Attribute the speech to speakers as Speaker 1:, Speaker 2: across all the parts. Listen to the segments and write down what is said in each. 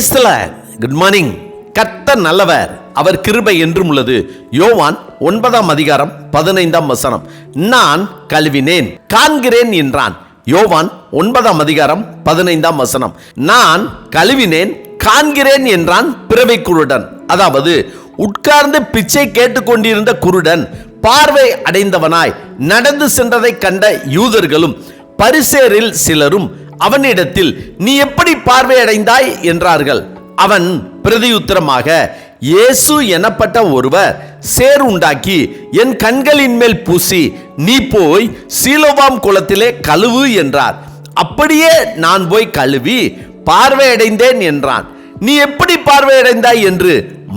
Speaker 1: கிரைஸ்தல good morning கத்த நல்லவர். அவர் கிருபை என்றும் உள்ளது. யோவான் ஒன்பதாம் அதிகாரம் பதினைந்தாம் வசனம். நான் கழுவினேன் காண்கிறேன் என்றான். யோவான் ஒன்பதாம் அதிகாரம் பதினைந்தாம் வசனம். நான் கழுவினேன் காண்கிறேன் என்றான் பிறவை குருடன். அதாவது உட்கார்ந்து பிச்சை கேட்டுக்கொண்டிருந்த குருடன் பார்வை அடைந்தவனாய் நடந்து சென்றதை கண்ட யூதர்களும் பரிசேரில் சிலரும் அவனிடத்தில் நீ எப்படி பார்வை அடைந்தாய் என்றார்கள். அவன் பிரதியுத்தரமாக இயேசு எனப்பட்ட ஒருவர் சேர் உண்டாக்கி என் கண்களின் மேல் பூசி நீ போய் சீலோவாம் குளத்திலே கழுவு என்றார். அப்படியே நான் போய் கழுவி பார்வையடைந்தேன் என்றான். நீ எப்படி பார்வையடைந்தாய்? என்று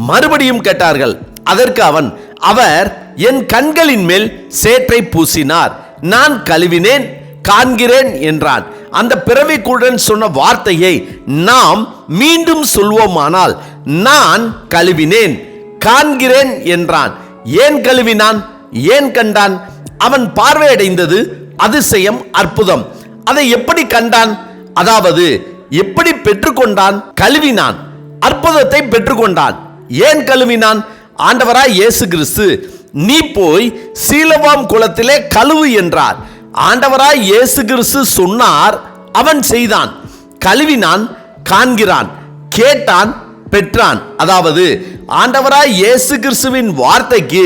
Speaker 1: மறுபடியும் கேட்டார்கள். அதற்கு அவன் அவர் என் கண்களின் மேல் சேற்றை பூசினார். நான் கழுவினேன் காண்கிறேன் என்றான். அந்த பிறவிக்குடன் சொன்ன வார்த்தையை நாம் மீண்டும் சொல்வோமானால் நான் கழுவினேன் காண்கிறேன் என்றான். ஏன் கழுவினான்? ஏன் கண்டான்? அவன் பார்வையடைந்தது அதிசயம் அற்புதம். அதை எப்படி கண்டான்? அதாவது எப்படி பெற்றுக்கொண்டான்? கழுவினான். அற்புதத்தை பெற்றுக்கொண்டான். ஏன் கழுவினான்? ஆண்டவராய் இயேசு கிறிஸ்து நீ போய் சீலவாம் குளத்திலே கழுவு என்றார். ஆண்டவராய் இயேசு கிறிஸ்து சொன்னார் அவன் செய்தான். கழுவினான் காண்கிறான் கேட்டான் பெற்றான். அதாவது ஆண்டவராய் இயேசு கிறிஸ்துவின் வார்த்தைக்கு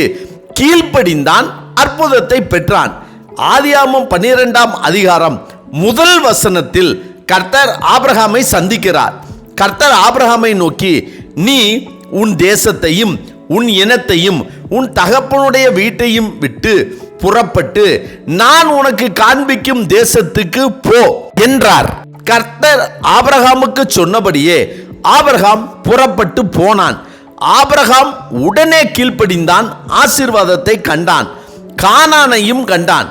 Speaker 1: கீழ்ப்படிந்தான் அற்புதத்தை பெற்றான். ஆதியாமம் பன்னிரெண்டாம் அதிகாரம் முதல் வசனத்தில் கர்த்தர் ஆபிரகாமை சந்திக்கிறார். கர்த்தர் ஆபிரகாமை நோக்கி நீ உன் தேசத்தையும் உன் இனத்தையும் உன் தகப்பனுடைய வீட்டையும் விட்டு புறப்பட்டு நான் உனக்கு காண்பிக்கும் தேசத்துக்கு போ என்றார். கர்த்தர் ஆபிரகாமுக்கு சொன்னபடியே ஆபிரகாம் புறப்பட்டு போனான். ஆபிரகாம் உடனே கீழ்ப்படிந்தான் ஆசீர்வாதத்தை கண்டான் கானானையும் கண்டான்.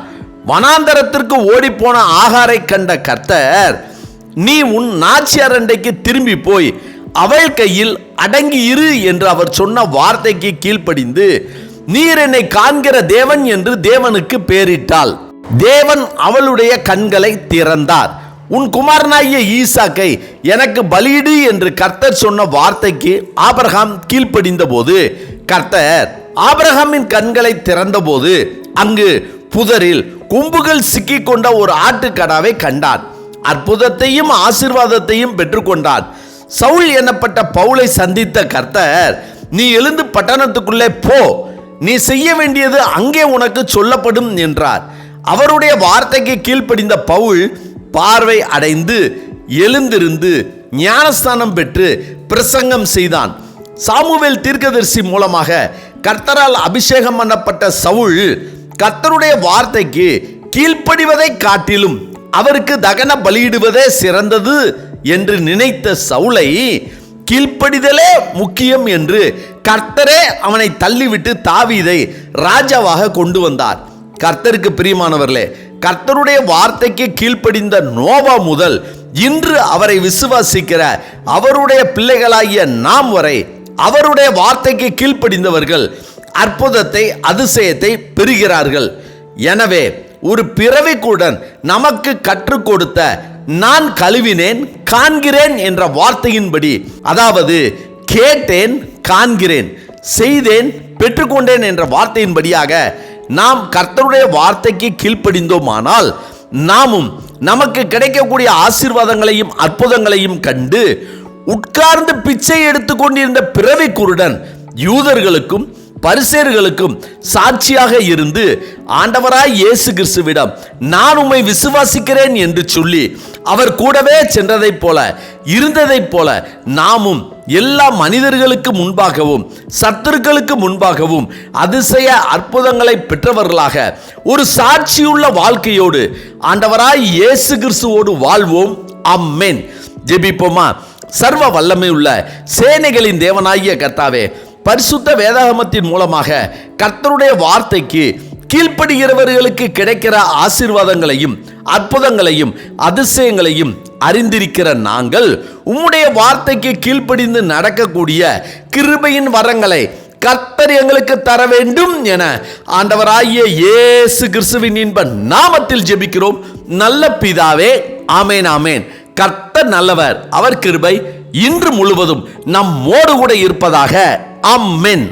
Speaker 1: வனாந்தரத்திற்கு ஓடிப்போன ஆகாரை கண்ட கர்த்தர் நீ உன் நாச்சியார் அண்டைக்கு திரும்பி போய் அவள் கையில் அடங்கி இரு என்று அவர் சொன்ன வார்த்தைக்கு கீழ்ப்படிந்து நீர் என்னை காண்கிற தேவன் என்று தேவனுக்கு பேரிட்டாள். தேவன் அவளுடைய கண்களை திறந்தார். உன் குமாரனாகிய ஈசாக்கை எனக்கு பலியிடு என்று கர்த்தர் சொன்ன வார்த்தைக்கு ஆபரகாம் கீழ்ப்படிந்த போது கர்த்தர் ஆபரகாமின் கண்களை திறந்தபோது அங்கு புதரில் கொம்புகள் சிக்கிக் கொண்ட ஒரு ஆட்டுக்கடாவை கண்டான். அற்புதத்தையும் ஆசீர்வாதத்தையும் பெற்றுக்கொண்டான். சவுல் எனப்பட்ட பவுலை சந்தித்த கர்த்தர் நீ எழுந்து பட்டணத்துக்குள்ளே போ. நீ செய்ய வேண்டியது அங்கே உனக்கு சொல்லப்படும் என்றார். அவருடைய வார்த்தைக்கு கீழ்ப்படிந்த பவுல் பார்வை அடைந்து எழுந்திருந்து ஞானஸ்தானம் பெற்று பிரசங்கம் செய்தான். சாமுவேல் தீர்க்கதரிசி மூலமாக கர்த்தரால் அபிஷேகம் பண்ணப்பட்ட சவுல் கர்த்தருடைய வார்த்தைக்கு கீழ்ப்படிவதை காட்டிலும் அவருக்கு தகன பலியிடுவதே சிறந்தது என்று நினைத்த சவுளை கீழ்ப்படிதலே முக்கியம் என்று கர்த்தரே அவனை தள்ளிவிட்டு தாவீதை ராஜாவாக கொண்டு வந்தார். கர்த்தருக்கு பிரியமானவர்களே கர்த்தருடைய வார்த்தைக்கு கீழ்ப்படிந்த நோவா முதல் இன்று அவரை விசுவாசிக்கிற அவருடைய பிள்ளைகளாகிய நாம் வரை அவருடைய வார்த்தைக்கு கீழ்ப்படிந்தவர்கள் அற்புதத்தை அதிசயத்தை பெறுகிறார்கள். எனவே ஒரு பிறவிக்குடன் நமக்கு கற்றுக் கொடுத்த நான் கழுவினேன் காண்கிறேன் என்ற வார்த்தையின்படி அதாவது கேட்டேன் காண்கிறேன் செய்தேன் பெற்றுக்கொண்டேன் என்ற வார்த்தையின்படியாக நாம் கர்த்தருடைய வார்த்தைக்கு கீழ்ப்படிந்தோமானால் நாமும் நமக்கு கிடைக்கக்கூடிய ஆசீர்வாதங்களையும் அற்புதங்களையும் கண்டு உட்கார்ந்து பிச்சை எடுத்துக்கொண்டிருந்த பிறவி குருடன் யூதர்களுக்கும் பரிசேர்களுக்கும் சாட்சியாக இருந்து ஆண்டவராய் இயேசு கிறிஸ்துவிடம் நான் உம்மை விசுவாசிக்கிறேன் என்று சொல்லி அவர் கூடவே சென்றதைப் போல இருந்ததைப் போல நாமும் எல்லா மனிதர்களுக்கு முன்பாகவும் சத்துருக்களுக்கு முன்பாகவும் அதிசய அற்புதங்களை பெற்றவர்களாக ஒரு சாட்சியுள்ள வாழ்க்கையோடு ஆண்டவராய் இயேசு கிறிஸ்துவோடு வாழ்வோம். அம்மேன் ஜெபிப்போமா? சர்வ வல்லமை உள்ள சேனைகளின் தேவனாகிய கர்த்தாவே பரிசுத்த வேதாகமத்தின் மூலமாக கர்த்தருடைய வார்த்தைக்கு கீழ்ப்படுகிறவர்களுக்கு கிடைக்கிற ஆசீர்வாதங்களையும் அற்புதங்களையும் அதிசயங்களையும் அறிந்திருக்கிற நாங்கள் உம்முடைய வார்த்தைக்கு கீழ்ப்படிந்து நடக்கக்கூடிய கிருபையின் வரங்களை கர்த்தர் எங்களுக்கு தர வேண்டும் என ஆண்டவராகிய இயேசு கிறிஸ்துவின் இன்ப நாமத்தில் ஜெபிக்கிறோம். நல்ல பிதாவே ஆமேன் ஆமேன். கர்த்தர் நல்லவர் அவர் கிருபை இன்று முழுவதும் நம்மோடு கூட இருப்பதாக அம்மென்